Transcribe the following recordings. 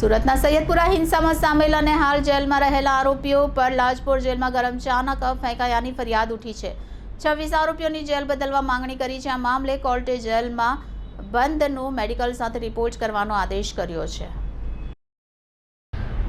સુરતના સૈયદપુરા હિંસામાં સામેલ અને હાલ જેલમાં રહેલા આરોપીઓ પર લાજપોર જેલમાં ગરમ ચાના કપ ફેંકાયાની ફરિયાદ ઉઠી છે. છવ્વીસ આરોપીઓની જેલ બદલવા માંગણી કરી છે. આ મામલે કોર્ટે જેલમાં બંધનું મેડિકલ સાથે રિપોર્ટ કરવાનો આદેશ કર્યો છે.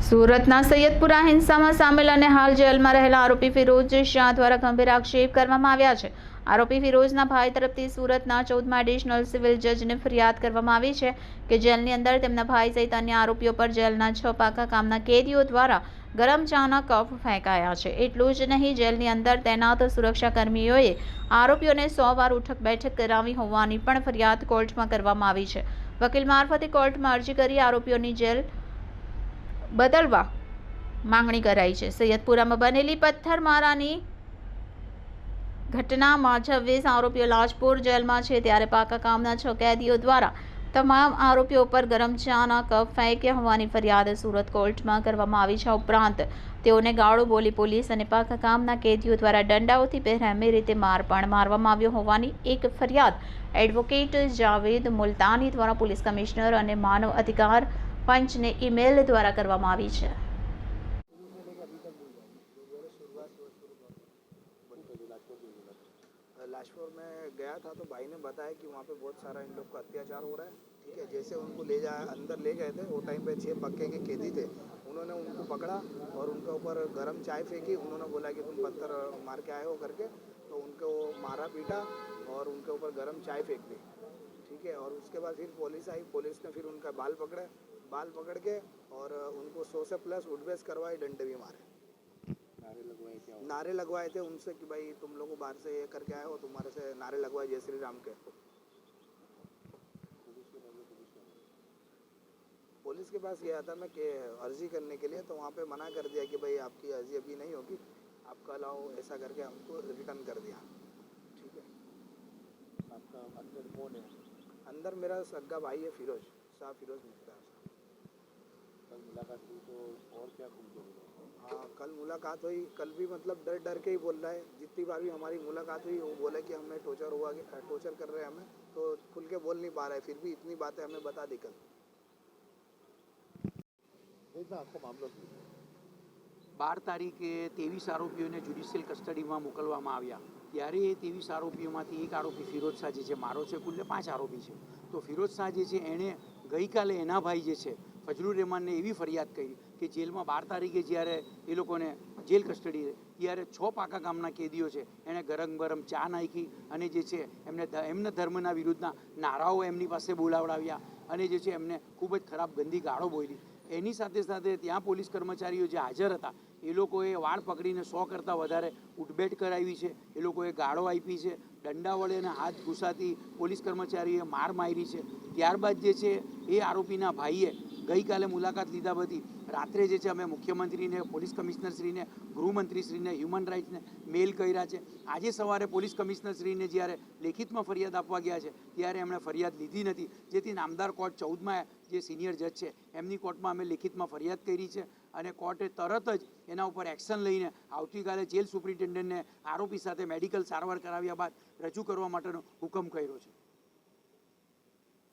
સુરતના સૈયદપુરા હિંસામાં સામેલ અને હાલ જેલમાં રહેલા આરોપી ફિરોજ શાહ દ્વારા ગંભીર આક્ષેપ કરવામાં આવ્યા છે. આરોપી ફિરોઝના ભાઈ તરફથી સુરતના ચૌદમા એડિશનલ સિવિલ જજને ફરિયાદ કરવામાં આવી છે કે જેલની અંદર તેમના ભાઈ સહિત અન્ય આરોપીઓ પર જેલના છ પાકા કામના કેદીઓ દ્વારા ગરમ ચાના કપ ફેંકાયા છે. એટલું જ નહીં, જેલની અંદર તૈનાત સુરક્ષાકર્મીઓએ આરોપીઓને સો વાર ઉઠક બેઠક કરાવી હોવાની પણ ફરિયાદ કોર્ટમાં કરવામાં આવી છે. વકીલ મારફતે કોર્ટમાં અરજી કરી આરોપીઓની જેલ બદલવા માંગણી કરાઈ છે. સૈયદપુરામાં બનેલી પથ્થરમારાની ઘટનામાં છવ્વીસ આરોપીઓ લાજપોર જેલમાં છે. ત્યારે પાકા કામના છ કેદીઓ દ્વારા તમામ આરોપીઓ પર ગરમ ચાના કપ ફેંક્યા હોવાની ફરિયાદ સુરત કોર્ટમાં કરવામાં આવી છે. ઉપરાંત તેઓને ગાળો બોલી પોલીસ અને પાકા કામના કેદીઓ દ્વારા દંડાઓથી બેરહેમી રીતે માર પણ મારવામાં આવ્યો હોવાની એક ફરિયાદ એડવોકેટ જાવેદ મુલતાની દ્વારા પોલીસ કમિશનર અને માનવ અધિકાર પંચને ઈમેલ દ્વારા કરવામાં આવી છે लाजपुर में गया था तो भाई ने बताया कि वहाँ पे बहुत सारा इन लोग का अत्याचार हो रहा है ठीक है जैसे उनको ले जा अंदर ले गए थे वो टाइम पे छः पक्के के कैदी थे उन्होंने उनको पकड़ा और उनके ऊपर गर्म चाय फेंकी उन्होंने बोला कि तुम पत्थर मार के आए हो करके तो उनको मारा पीटा और उनके ऊपर गर्म चाय फेंक दी ठीक है और उसके बाद फिर पुलिस आई पुलिस ने फिर उनका बाल पकड़े बाल पकड़ के और उनको सौ से प्लस उठबेस करवाई डंडे भी मारे। नारे लगवाए थे उनसे कि भाई तुम लोगों बाहर से ये करके आए हो तुम्हारे से नारे लगवाए जय श्री राम के। पुलिस के पास गया था मैं कि अर्जी करने के लिए तो वहाँ पे मना कर दिया कि भाई आपकी अर्जी अभी नहीं होगी आप कल आओ ऐसा करके हमको रिटर्न कर दिया। ठीक है। आपका अंदर कौन है? अंदर मेरा सग्गा भाई है फिरोज शाह फिरोज मुख्तार। कल मुलाकात हुई तो और क्या खुल के बोला हाँ कल मुलाकात हुई कल भी मतलब डर डर के ही बोल रहा है जितनी बार भी हमारी मुलाकात हुई वो बोले कि हमें टोचर हुआ कि टोचर कर रहे हैं हमें तो खुल के बोल नहीं पा रहा है फिर भी इतनी बातें हमें बता दी कल इतना आपको मामलो શું છે? બાર તારીખે ત્રેવીસ આરોપીઓને જ્યુડિશિયલ કસ્ટડીમાં મોકલવામાં આવ્યા ત્યારે એ ત્રેવીસ આરોપીઓમાંથી એક આરોપી ફિરોજ શાહ જે છે મારો છે કુલ્લે પાંચ આરોપી છે તો ફિરોજ શાહ જે છે એણે ગઈકાલે એના ભાઈ જે છે ફજલુર રહેમાનને એવી ફરિયાદ કરી કે જેલમાં બાર તારીખે જ્યારે એ લોકોને જેલ કસ્ટડી ત્યારે છ પાકા ગામના કેદીઓ છે. એણે ગરમ ગરમ ચા નાખી અને જે છે એમને એમના ધર્મના વિરુદ્ધના નારાઓ એમની પાસે બોલાવડાવ્યા અને જે છે એમને ખૂબ જ ખરાબ ગંદી ગાળો બોલી એની સાથે સાથે ત્યાં પોલીસ કર્મચારીઓ જે હાજર હતા, એ લોકોએ વાળ પકડીને સો કરતાં વધારે ઉઠબેટ કરાવી છે. એ લોકોએ ગાળો આપી છે, દંડા વડે અને હાથ ઘૂસાતી પોલીસ કર્મચારીએ માર મારી છે. ત્યારબાદ જે છે એ આરોપીના ભાઈએ ગઈકાલે મુલાકાત લીધા બધી. રાત્રે જે છે અમે મુખ્યમંત્રીને, પોલીસ કમિશનરશ્રીને, ગૃહમંત્રીશ્રીને હ્યુમન રાઇટ્સને મેલ કર્યા છે. આજે સવારે પોલીસ કમિશનરશ્રીને જ્યારે લેખિતમાં ફરિયાદ આપવા ગયા છે, ત્યારે એમણે ફરિયાદ લીધી નથી. જેથી નામદાર કોર્ટ ચૌદમાં જે સિનિયર જજ છે, એમની કોર્ટમાં અમે લેખિતમાં ફરિયાદ કરી છે અને કોર્ટે તરત જ એના ઉપર એક્શન લઈને આવતીકાલે જેલ સુપ્રિન્ટેન્ડન્ટને આરોપી સાથે મેડિકલ સારવાર કરાવ્યા બાદ રજૂ કરવા માટેનો હુકમ કર્યો છે.